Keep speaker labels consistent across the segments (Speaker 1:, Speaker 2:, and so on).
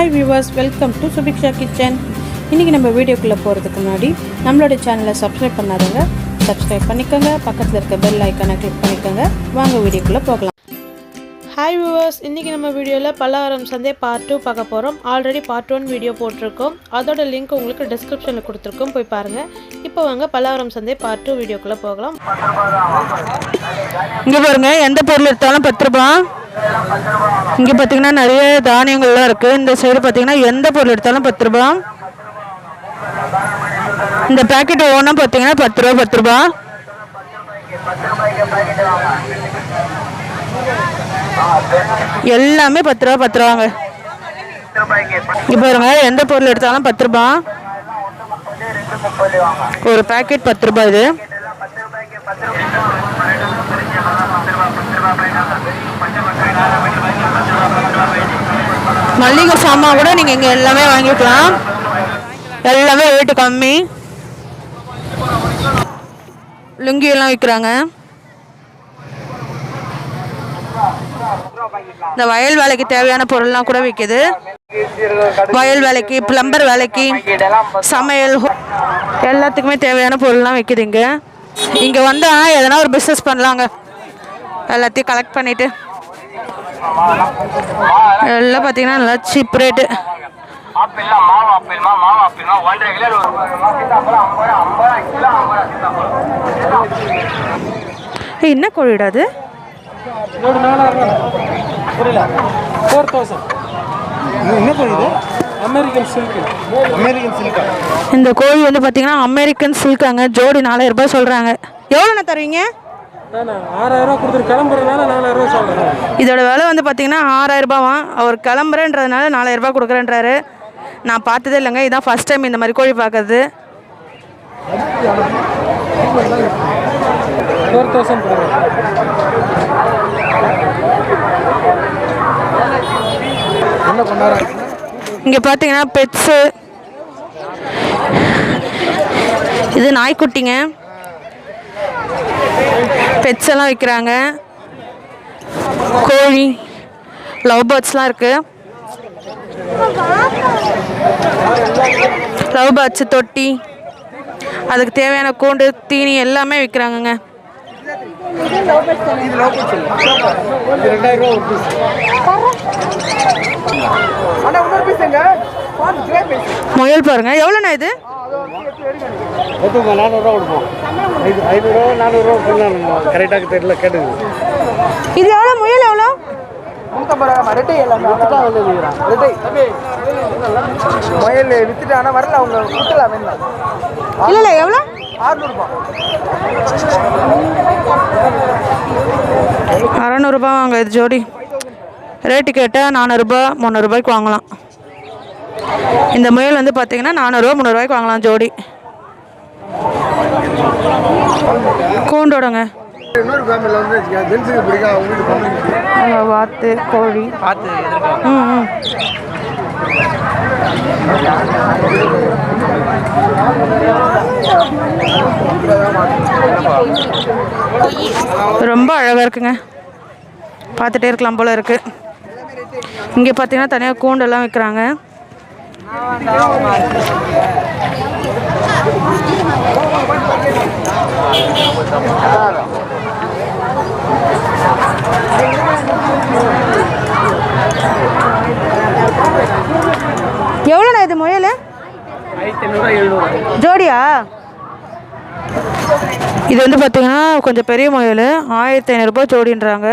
Speaker 1: Hi viewers welcome to Subiksha kitchen இன்றைக்கி நம்ம வீடியோக்குள்ளே போகிறதுக்கு முன்னாடி நம்மளோட சேனலை சப்ஸ்கிரைப் பண்ணாதவங்க சப்ஸ்கிரைப் பண்ணிக்கோங்க. பக்கத்தில் இருக்க பெல் ஐக்கானை கிளிக் பண்ணிக்கோங்க. வாங்க வீடியோக்குள்ளே போகலாம். ஹாய் வியூவர்ஸ் இன்றைக்கி நம்ம வீடியோவில் பல்லாவரம் சந்தை பார்ட் டூ பார்க்க போகிறோம் ஆல்ரெடி பார்ட் ஒன் வீடியோ போட்டிருக்கோம். அதோட லிங்க் உங்களுக்கு டிஸ்கிரிப்ஷனில் கொடுத்துருக்கோம். போய் பாருங்கள் இப்போ வாங்க பல்லாவரம் சந்தை பார்ட் டூ வீடியோக்குள்ளே போகலாம்.
Speaker 2: இங்கே பாருங்க எந்த பொருள் எடுத்தாலும் பத்து ரூபா. இங்கே பார்த்தீங்கன்னா நிறைய தானியங்கள்லாம் இருக்குது இந்த சைடு பார்த்தீங்கன்னா எந்த பொருள் எடுத்தாலும் பத்து ரூபா. இந்த பேக்கெட் ஒவ்வொன்றா பார்த்தீங்கன்னா பத்து ரூபா பத்து ரூபா. எல்லாமே பத்து ரூபா பத்து ரூபாங்க. இப்போ எந்த பொருள் எடுத்தாலும் பத்து ரூபா. ஒரு பேக்கெட் பத்து ரூபா இது. மல்லிகை சாமான் கூட நீங்கள் இங்கே எல்லாமே வாங்கிக்கலாம். எல்லாமே ரேட்டு கம்மி. லுங்கி எல்லாம் விற்கிறாங்க இந்த வயல் வேலைக்கு தேவையான பொருள்லாம் கூட விற்கிது வயல் வேலைக்கு பிளம்பர் வேலைக்கு சமையல் எல்லாத்துக்குமே தேவையான பொருள்லாம் விற்கிது இங்கே. இங்கே வந்தால் எதனா ஒரு பிஸ்னஸ் பண்ணலாங்க. எல்லாத்தையும் கலெக்ட் பண்ணிவிட்டு எல்லாம் பார்த்தீங்கன்னா நல்லா சீப் ரேட்டு என்ன கோழிடா அது?
Speaker 3: ஃபோர் தௌசண்ட் என்ன அமெரிக்கன் அமெரிக்கன் சில்கா
Speaker 2: இந்த கோழி வந்து பார்த்தீங்கன்னா அமெரிக்கன் சில்காங்க ஜோடி நாலாயிரம் ரூபாய் சொல்கிறாங்க எவ்வளோண்ணா தருவீங்க? இதோட விலை வந்து பார்த்தீங்கன்னா ஆறாயிரம் ரூபாவாம். அவர் கிளம்புறேன்றதுனால நாலாயிரம் ரூபாய் கொடுக்குறேன்றாரு. நான் பார்த்ததே இல்லைங்க. இதான் ஃபஸ்ட் டைம் இந்த மாதிரி கோழி பார்க்கறது.
Speaker 3: ஃபோர் தௌசண்ட்
Speaker 2: இங்கே பார்த்தீங்கன்னா பெட்ஸு இது நாய்க்குட்டிங்க. பெட்ஸ் எல்லாம் விற்கிறாங்க கோழி லவ் பேர்ட்ஸ்லாம் இருக்குது லவ் பேர்ட்ஸு தொட்டி. அதுக்கு தேவையான கூண்டு தீனி எல்லாமே விற்கிறாங்கங்க
Speaker 3: இது ரெண்டாயிரம் ரூபா ஒரு பீஸ் இன்னொரு பீஸுங்க
Speaker 2: முயல் பாருங்க. எவ்வளோண்ணா இது?
Speaker 3: ஒத்துங்க நானூறுரூவா கொடுப்போம் ஐநூறுரூவா நானூறுரூவா சொன்னாங்க கரெக்டாக தெரியல கேட்டுங்க
Speaker 2: இது எவ்வளோ? முயல் எவ்வளோ?
Speaker 3: மொயல் வித்துட்டு ஆனால் வரல அவங்க விட்டுலாம் வேண்டாம்
Speaker 2: இல்லை எவ்வளோ?
Speaker 3: ஆறுநூறுபா
Speaker 2: அறநூறுபா வாங்க இது ஜோடி. ரேட்டு கேட்டால் நானூறுரூபா முந்நூறுபாய்க்கு வாங்கலாம். இந்த முயல் வந்து பார்த்தீங்கன்னா நானூறுரூவா முந்நூறுரூவாய்க்கு வாங்கலாம் ஜோடி. கூண்டோடங்க. வாத்து கோழி. ம் ம். ரொம்ப அழகாக இருக்குங்க. பார்த்துட்டே இருக்கலாம் போல இருக்கு. இங்கே பார்த்தீங்கன்னா தனியாக கூண்டெல்லாம் விற்கிறாங்க எவ்வளோண்ணா இது முயல்? ஜோடியா? இது வந்து பார்த்தீங்கன்னா கொஞ்சம் பெரிய முயல். ஆயிரத்தி ஐநூறுரூபா ஜோடின்றாங்க.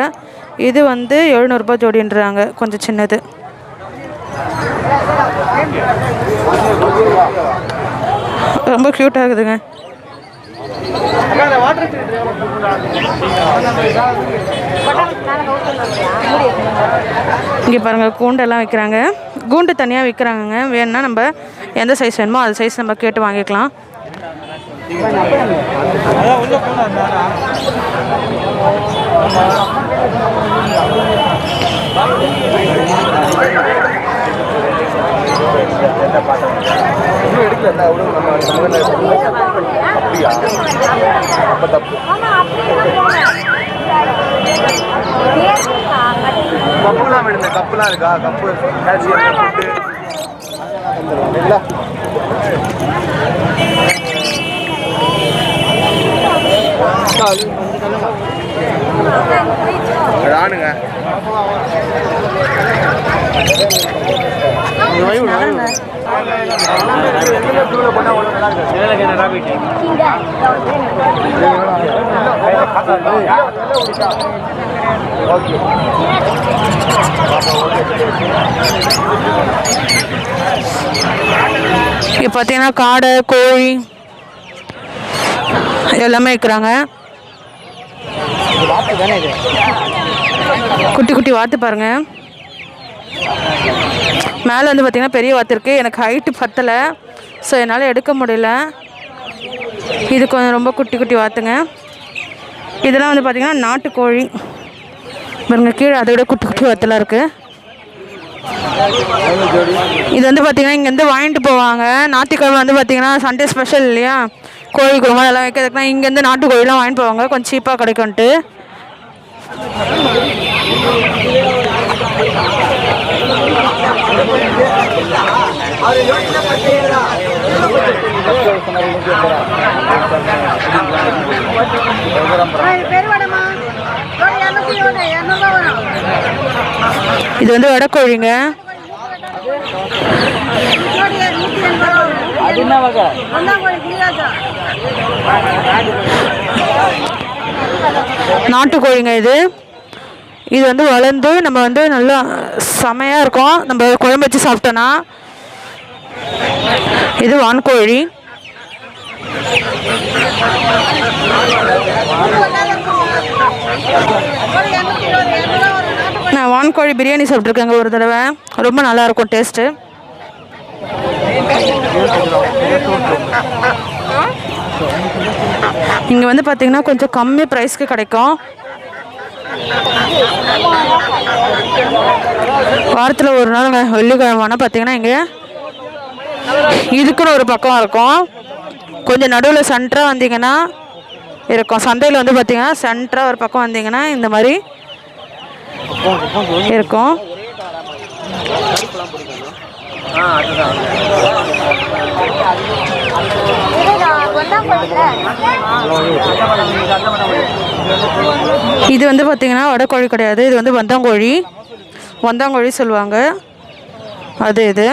Speaker 2: இது வந்து எழுநூறுபா ஜோடின்றாங்க கொஞ்சம் சின்னது. ரொம்ப க்யூட்டாக இருக்குதுங்க இங்கே பாருங்கள் கூண்டெல்லாம் விற்கிறாங்க கூண்டு தனியாக விற்கிறாங்கங்க வேணும்னா நம்ம எந்த சைஸ் வேணுமோ அது சைஸ் நம்ம கேட்டு வாங்கிக்கலாம்.
Speaker 3: இன்னும் எடுக்கல அவ்வளோ நம்ம அப்படியா? அப்போ தப்பு கப்புலாம் வேணுங்க கப்புலாம் இருக்கா கப்பு கால்சியம் இல்லை அது ஆணுங்க
Speaker 2: இங்கே பார்த்தீங்கன்னா காடை கோழி எல்லாமே இருக்கிறாங்க குட்டி குட்டி வாத்து பாருங்க. மேலே வந்து பார்த்தீங்கன்னா பெரிய வாத்து இருக்குது எனக்கு ஹைட்டு பத்தலை. ஸோ என்னால் எடுக்க முடியல. இது கொஞ்சம் ரொம்ப குட்டி குட்டி வாத்துங்க. இதெல்லாம் வந்து பார்த்திங்கன்னா நாட்டுக்கோழி. பாருங்க கீழே அதை விட குட்டி குட்டி வாத்தெல்லாம் இருக்குது இது வந்து பார்த்தீங்கன்னா இங்கேருந்து வாங்கிட்டு போவாங்க. ஞாயிற்றுக்கிழமை வந்து பார்த்தீங்கன்னா சண்டே ஸ்பெஷல் இல்லையா? கோழி குருமா எல்லாம் வைக்கிறதுக்குனா இங்கேருந்து நாட்டு கோழிலாம் வாங்கிட்டு போவாங்க. கொஞ்சம் சீப்பாக கிடைக்கும்ட்டு இது வந்து வடக்கோழிங்க. நாட்டுக்கோழிங்க இது. இது வந்து வளர்ந்து நம்ம வந்து நல்லா செமையாக இருக்கும். நம்ம குழம்பு வச்சு சாப்பிட்டோன்னா இது வான்கோழி. நான் வான்கோழி பிரியாணி சாப்பிட்ருக்கேங்க ஒரு தடவை. ரொம்ப நல்லா இருக்கும் டேஸ்ட்டு இங்கே வந்து பார்த்திங்கன்னா கொஞ்சம் கம்மி ப்ரைஸ்க்கு கிடைக்கும். வாரத்தில் ஒரு நாள் வெள்ளிக்கிழமைனா பார்த்திங்கன்னா இங்கே இதுக்குன்னு ஒரு பக்கம் இருக்கும். கொஞ்சம் நடுவில் சென்டராக வந்தீங்கன்னா இருக்கும். சந்தையில் வந்து பார்த்தீங்கன்னா சென்டராக ஒரு பக்கம் வந்தீங்கன்னா இந்த மாதிரி இருக்கும். இது வந்து பார்த்தீங்கன்னா வடக்கோழி கிடையாது. இது வந்து வந்தாங்கோழி. வந்தாங்கோழி சொல்லுவாங்க. அது இது.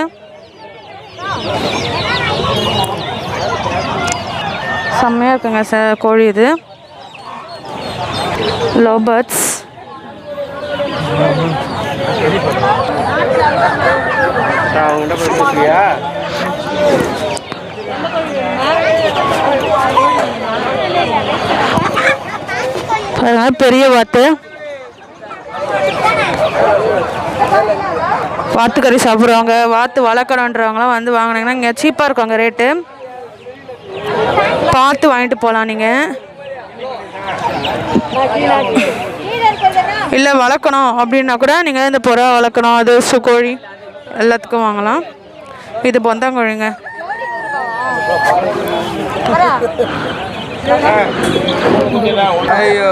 Speaker 2: செம்மையாக இருக்குங்க ச கோழி இது. லவ் பேர்ட்ஸ்
Speaker 3: அவங்ககிட்ட போய் பேசுறியா
Speaker 2: பாருங்க பெரிய வாத்து. வாத்து கறி சாப்பிட்றவங்க வாத்து வளர்க்கணுன்றவங்களாம் வந்து வாங்கினீங்கன்னா இங்கே சீப்பாக இருக்கும் அங்கே ரேட்டு பார்த்து வாங்கிட்டு போகலாம் நீங்கள் இல்லை வளர்க்கணும் அப்படின்னா கூட நீங்கள் இந்த புறா வளர்க்கணும் அது சுக்கோழி கோழி எல்லாத்துக்கும் வாங்கலாம். இது பொந்தாங்கோழிங்க.
Speaker 3: ஐயோ.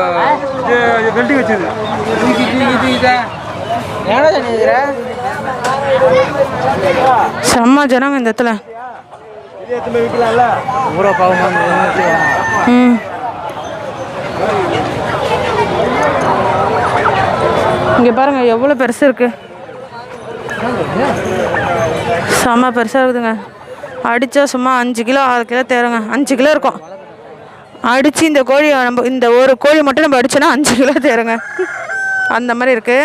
Speaker 3: இது கட்டி வச்சது
Speaker 2: செம்ம ஜனங்க இந்த இடத்துல.
Speaker 3: இது ஊரா பாவமா
Speaker 2: ம். இங்கே பாருங்க எவ்வளோ பெருசு இருக்கு. செம்ம பெருசாக இருக்குதுங்க. அடித்தா சும்மா அஞ்சு கிலோ ஆறு கிலோ தேருங்க. அஞ்சு கிலோ இருக்கும். அடித்து இந்த கோழி நம்ம இந்த ஒரு கோழி மட்டும் நம்ம அடிச்சோன்னா அஞ்சு கிலோ தேருங்க. அந்த மாதிரி இருக்குது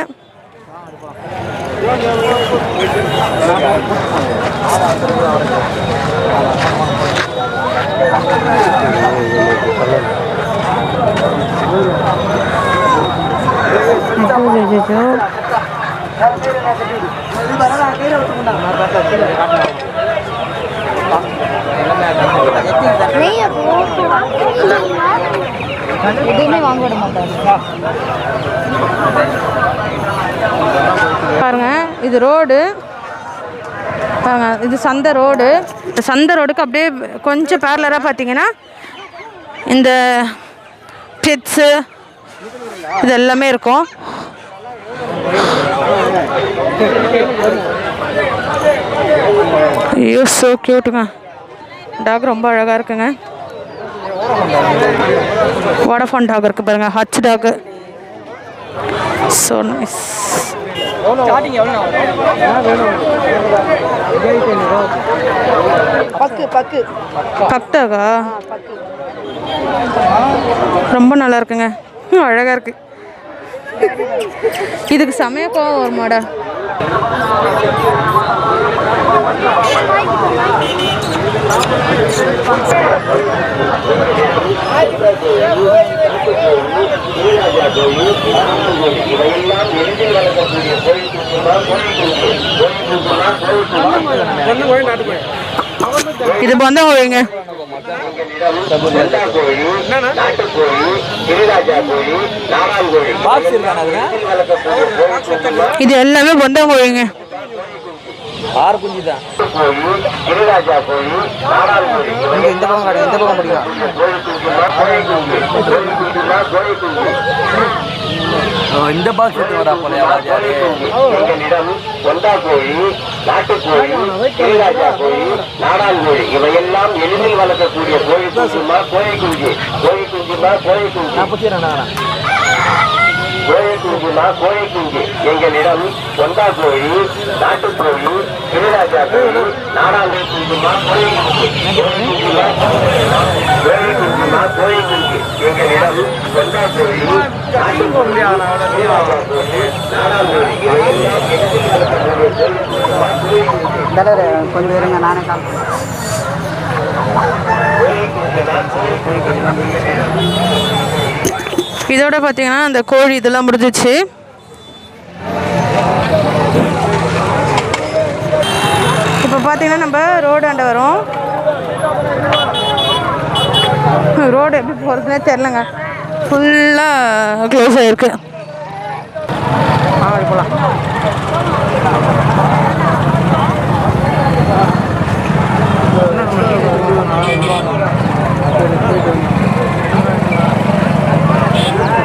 Speaker 4: எதுவுமே வாங்க விட மாட்டாங்க
Speaker 2: பாருங்க இது ரோடு. பாருங்க இது சந்தை ரோடு. இந்த சந்தை ரோடுக்கு அப்படியே கொஞ்சம் பேரலராக பார்த்தீங்கன்னா இந்த பிட்ஸு இது எல்லாமே இருக்கும். ஐயோ ஸோ க்யூட்டுங்க டாக் ரொம்ப அழகாக இருக்குங்க. வோடஃபோன் டாக் இருக்கு பாருங்க ஹச் டாக் ஸோ நைஸ்
Speaker 4: பக்கு பக்கு.
Speaker 2: பக்டாகா ரொம்ப நல்லா இருக்குங்க. ஹம், அழகா இருக்கு. இதுக்கு செமையா கோவம் வருமாடா.
Speaker 5: இவையெல்லாம் எளிதில் வளர்க்கக்கூடிய கோயில் கோயில் கோயில் கோயில்
Speaker 2: இது பந்தா கோழிங்க இது எல்லாமே பந்தா கோழிங்க
Speaker 3: ஆறு குஞ்சு தான்.
Speaker 5: கோழி
Speaker 3: இந்த பக்கம் காட்டு இந்த பக்கம்
Speaker 5: குஞ்சு
Speaker 3: இந்த பாக்ஸ் எடுத்து வரா போல
Speaker 5: எங்களிடம் கொண்டா கோழி நாட்டுக்கோழி கிரிராஜா கோழி நாடால் கோழி இவையெல்லாம் எளிதில் வளர்க்கக்கூடிய கோழி குஞ்சுமா கோழி குஞ்சு. கோழி குஞ்சுமா கோழி குஞ்சு கோழி குஞ்சுமா கோழி குஞ்சு எங்களிடம் கொண்டா கோழி நாட்டுக்கோழி கிரிராஜா கோழி நாடால் குஞ்சுமா கோழி குஞ்சு கோழி குஞ்சுமா கோழி குஞ்சு எங்களிடம் கொண்டா கோழி நாட்டுக்கோழி கோழி கொஞ்சம்
Speaker 4: இருங்க நானே கால்
Speaker 2: இதோட பார்த்தீங்கன்னா அந்த கோழி இதெல்லாம் முடிஞ்சிச்சு. இப்போ பார்த்தீங்கன்னா நம்ம ரோடாண்ட வரோம். ரோடு எப்படி போகிறதுனே தெரிலங்க ஃபுல்லாக க்ளோஸ் ஆகிருக்கு
Speaker 3: போகலாம்
Speaker 2: ஸ்நாக்ஸ்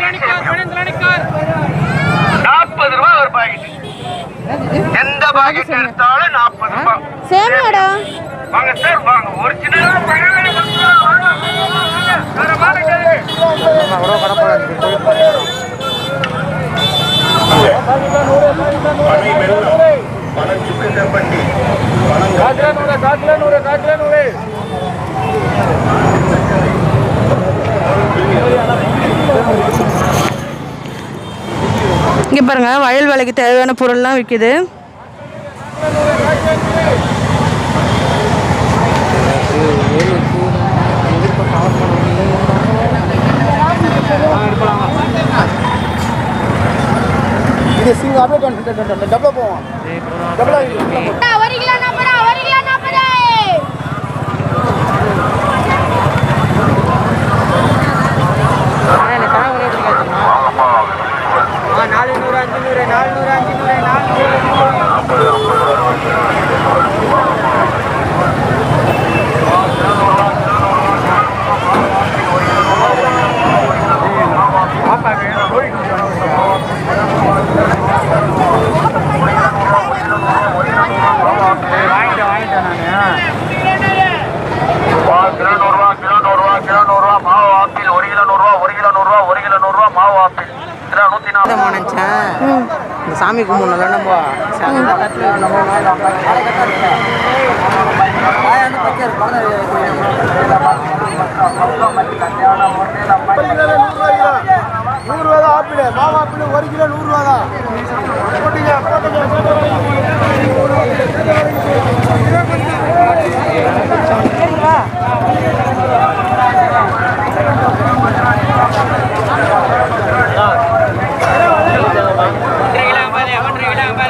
Speaker 2: கடை
Speaker 5: நாற்பது ரூபாய் ஒரு பாக்கெட் எந்த பாக்கெட் எடுத்தாலும் நாற்பது ரூபாய்.
Speaker 2: சேமியாடா.
Speaker 5: வாங்க சார் வாங்க. ஒரிஜினலா
Speaker 2: இங்கே வயல் வேலைக்கு தேவையான பொருள்லாம் விற்கிது
Speaker 3: இது சிங்க அப்படியே டபுளாக போவோம். டபுளாக
Speaker 6: ஒரு கிலோ நாற்பது ஒரு கிலோ நாற்பது
Speaker 4: நாலு நூறு அஞ்சு நூறு நாலு நூறு அஞ்சு நூறு நாலு
Speaker 5: வா, கிலோ நூறுரூவா, கிலோ நூறுரூவா, கிலோ நூறுரூவா, மாவு ஆப்பிள் ஒரு கிலோ நூறுரூவா, ஒரு கிலோ நூறுரூவா, ஒரு கிலோ நூறுரூவா, மாவு ஆப்பிள் கிலோ நூற்றி நாற்பது
Speaker 4: நினச்சேன் இந்த சாமி கும்பிடணும்ல நம்ம?
Speaker 3: நூறுரூவா தான் ஆப்பிள் மாவு ஆப்பிள் ஒரு கிலோ நூறுரூவா தான். போட்டுங்க போட்டுங்க
Speaker 5: ஒரு படி
Speaker 3: இன்னும் கத்திரிக்காய் வச்சு தக்காளி ரெண்டு வேணும் ஓ அது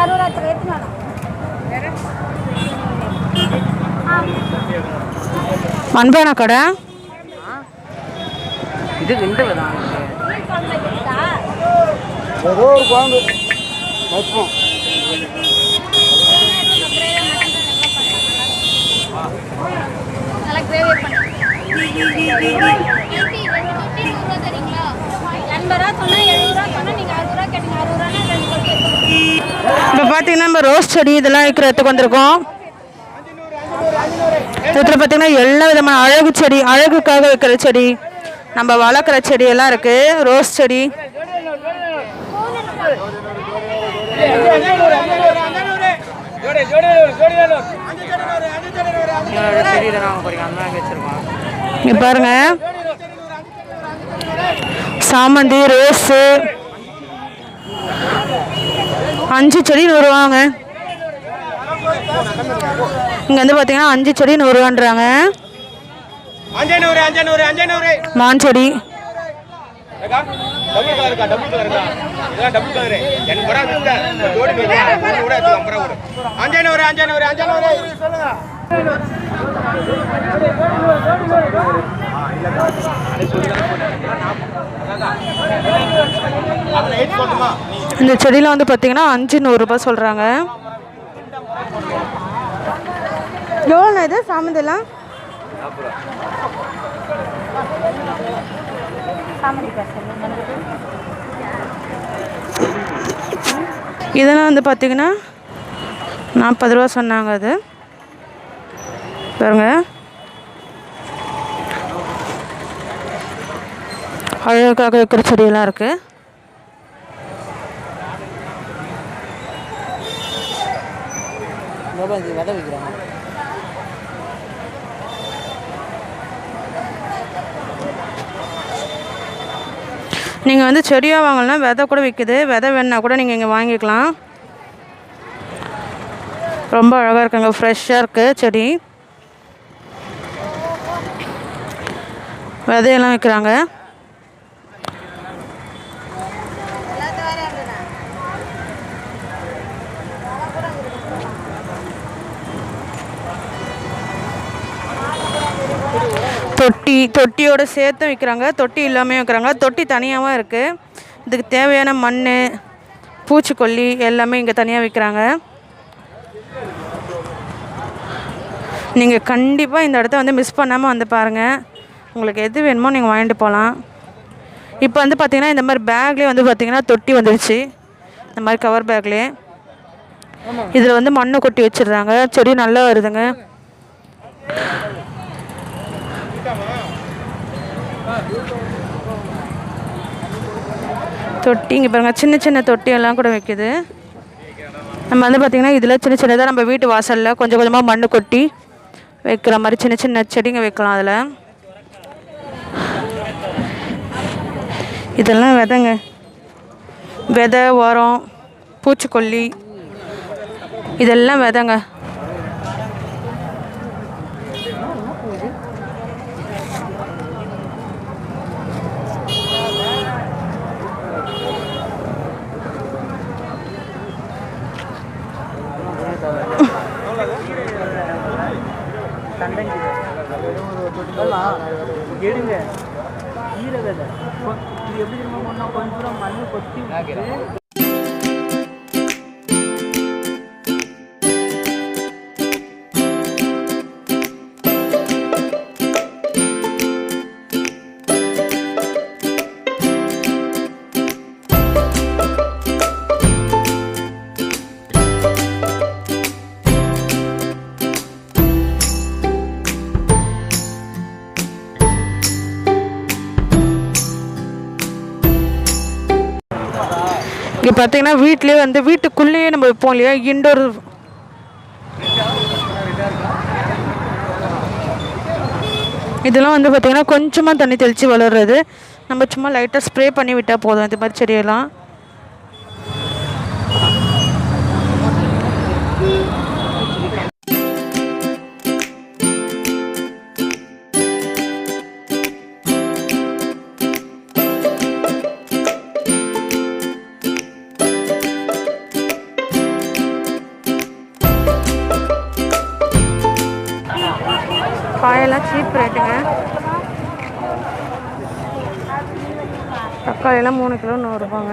Speaker 6: எடுத்துன்னு வரணும்
Speaker 2: மண்பானா கடை?
Speaker 4: இது ரெண்டு தான்
Speaker 3: ஏதோ ஒரு குழம்பு. வைப்போம்
Speaker 6: நல்லா கிரேவி தரீங்களா எண்பது ரூபா சொன்னா எழுபது ரூபா சொன்னா நீங்க அறுபது ரூபா கேட்டீங்க அறுபது ரூபா ரெண்டு கட்டி
Speaker 2: இப்போ பார்த்தீங்கன்னா நம்ம ரோஸ் செடி இதெல்லாம் விற்கிறதுக்கு வந்திருக்கோம். இதில் பார்த்தீங்கன்னா எல்லா விதமான அழகு செடி அழகுக்காக வைக்கிற செடி நம்ம வளர்க்குற செடியெல்லாம் இருக்குது ரோஸ் செடி. இங்கே பாருங்க. சாமந்தி ரோஸு அஞ்சு செடி நூறுவாங்க இங்கே வந்து பார்த்தீங்கன்னா அஞ்சு செடி
Speaker 4: அஞ்சனூறு
Speaker 2: மான் செடி. இந்த செடியில் வந்து பார்த்தீங்கன்னா அஞ்சு நூறுரூபா சொல்கிறாங்க எவ்வளோண்ணா இது? சாமந்திலாம் இதெல்லாம் வந்து பார்த்தீங்கன்னா நாற்பது ரூபா சொன்னாங்க அது. பாருங்க. அழகாக இருக்கிற செடியெல்லாம் இருக்குது
Speaker 4: விதை வைக்கிறாங்க
Speaker 2: நீங்கள் வந்து செடியாக வாங்கலாம் விதை கூட விற்குது விதை வேணுன்னா கூட நீங்கள் இங்கே வாங்கிக்கலாம். ரொம்ப அழகாக இருக்குங்க. ஃப்ரெஷ்ஷாக இருக்குது செடி. விதையெல்லாம் விற்கிறாங்க தொட்டி தொட்டியோட சேர்த்து விற்கிறாங்க தொட்டி இல்லாமல் விற்கிறாங்க தொட்டி தனியாகவும் இருக்குது இதுக்கு தேவையான மண் பூச்சிக்கொல்லி எல்லாமே இங்கே தனியாக விற்கிறாங்க நீங்கள் கண்டிப்பாக இந்த இடத்த வந்து மிஸ் பண்ணாமல் வந்து பாருங்கள் உங்களுக்கு எது வேணுமோ நீங்கள் வாங்கிட்டு போகலாம் இப்போ வந்து பார்த்திங்கன்னா இந்த மாதிரி பேக்லேயே வந்து பார்த்திங்கன்னா தொட்டி வந்துடுச்சு இந்த மாதிரி கவர் பேக்லேயே இதில் வந்து மண்ணை கொட்டி வச்சிடுறாங்க. செடி நல்லா வருதுங்க. தொட்டி இங்கே பாருங்கள் சின்ன சின்ன தொட்டியெல்லாம் கூட வைக்குது. நம்ம வந்து பார்த்திங்கன்னா இதில் சின்ன சின்னதாக நம்ம வீட்டு வாசலில் கொஞ்சம் கொஞ்சமாக மண் கொட்டி வைக்கிற மாதிரி சின்ன சின்ன செடிங்க வைக்கலாம் அதில். இதெல்லாம் விதைங்க. விதை உரம் பூச்சிக்கொல்லி இதெல்லாம் விதைங்க. பார்த்திங்கன்னா வீட்லேயே வந்து வீட்டுக்குள்ளேயே நம்ம வைப்போம் இல்லையா? இன்டோர் இதெல்லாம் வந்து பார்த்திங்கன்னா கொஞ்சமாக தண்ணி தெளித்து வளர்றது. நம்ம சும்மா லைட்டாக ஸ்ப்ரே பண்ணி விட்டால் போதும். இது மாதிரி செடியெல்லாம். நல்லா சீப் ரேட்டுங்க தக்காளியெல்லாம் மூணு கிலோ நூறுரூபாங்க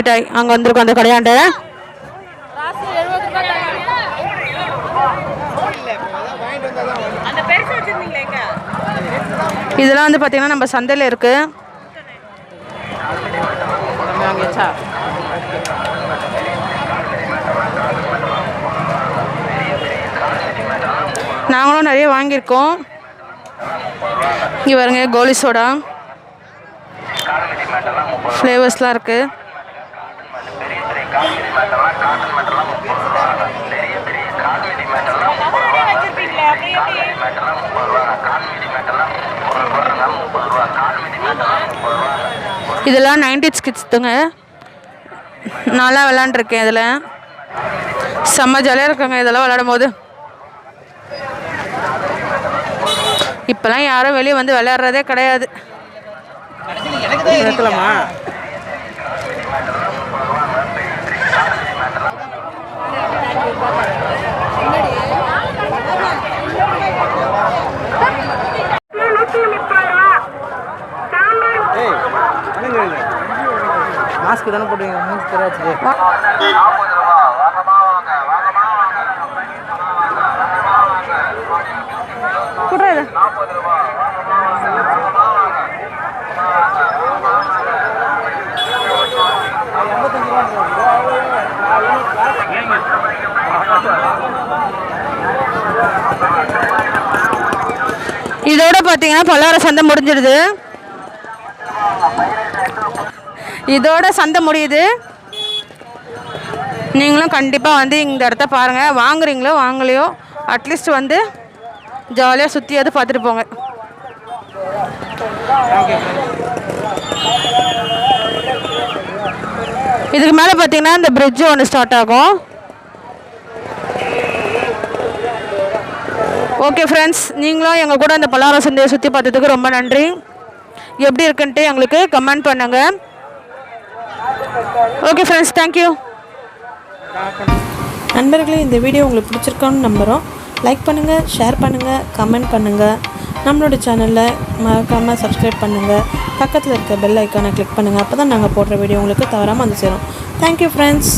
Speaker 2: மிட்டாய் அங்கே வந்திருக்கோம் அந்த கடையாண்ட. இதெல்லாம் வந்து பார்த்தீங்கன்னா நம்ம சந்தையில் இருக்குது நாங்களும் நிறைய வாங்கியிருக்கோம். இங்கே பாருங்க கோலி சோடா. ஃப்ளேவர்ஸ்லாம் இருக்குது இதெல்லாம் நைன்டிஸ் கிட்ஸ்துங்க நல்லா விளாண்டுருக்கேன் இதில். செம்ம ஜாலியாக இருக்குங்க இதெல்லாம் விளையாடும் போது இப்போலாம் யாரும் வெளியே வந்து விளையாடுறதே கிடையாது.
Speaker 3: எடுக்கலாமா மாஸ்க் தானே போட்டுங்க? மூஞ்சி தெரியாச்சு
Speaker 2: இதோட பார்த்தீங்கன்னா பல்லார சந்தை முடிஞ்சிடுது இதோட சந்தை முடியுது. நீங்களும் கண்டிப்பாக வந்து இந்த இடத்த பாருங்கள் வாங்குறீங்களோ வாங்கலையோ அட்லீஸ்ட் வந்து ஜாலியாக சுற்றியாவது பார்த்துட்டு போங்க. இதுக்கு மேலே பார்த்தீங்கன்னா இந்த பிரிட்ஜு ஒன்று ஸ்டார்ட் ஆகும். ஓகே ஃப்ரெண்ட்ஸ் நீங்களும் எங்கள் கூட இந்த பல்லார சந்தையை சுற்றி பார்த்ததுக்கு ரொம்ப நன்றி. எப்படி இருக்குன்ட்டு எங்களுக்கு கமெண்ட் பண்ணுங்கள் ஓகே ஃப்ரெண்ட்ஸ் தேங்க்யூ
Speaker 1: நண்பர்களே இந்த வீடியோ உங்களுக்கு பிடிச்சிருக்கான்னு நம்புகிறோம் லைக் பண்ணுங்கள் ஷேர் பண்ணுங்கள் கமெண்ட் பண்ணுங்கள்
Speaker 2: நம்மளோட சேனலில் மறக்காமல் சப்ஸ்கிரைப் பண்ணுங்கள் பக்கத்தில் இருக்க பெல் ஐக்கானை கிளிக் பண்ணுங்கள் அப்போ தான் நாங்கள் போடுற வீடியோ உங்களுக்கு தவறாமல் வந்து சேரும். Thank you friends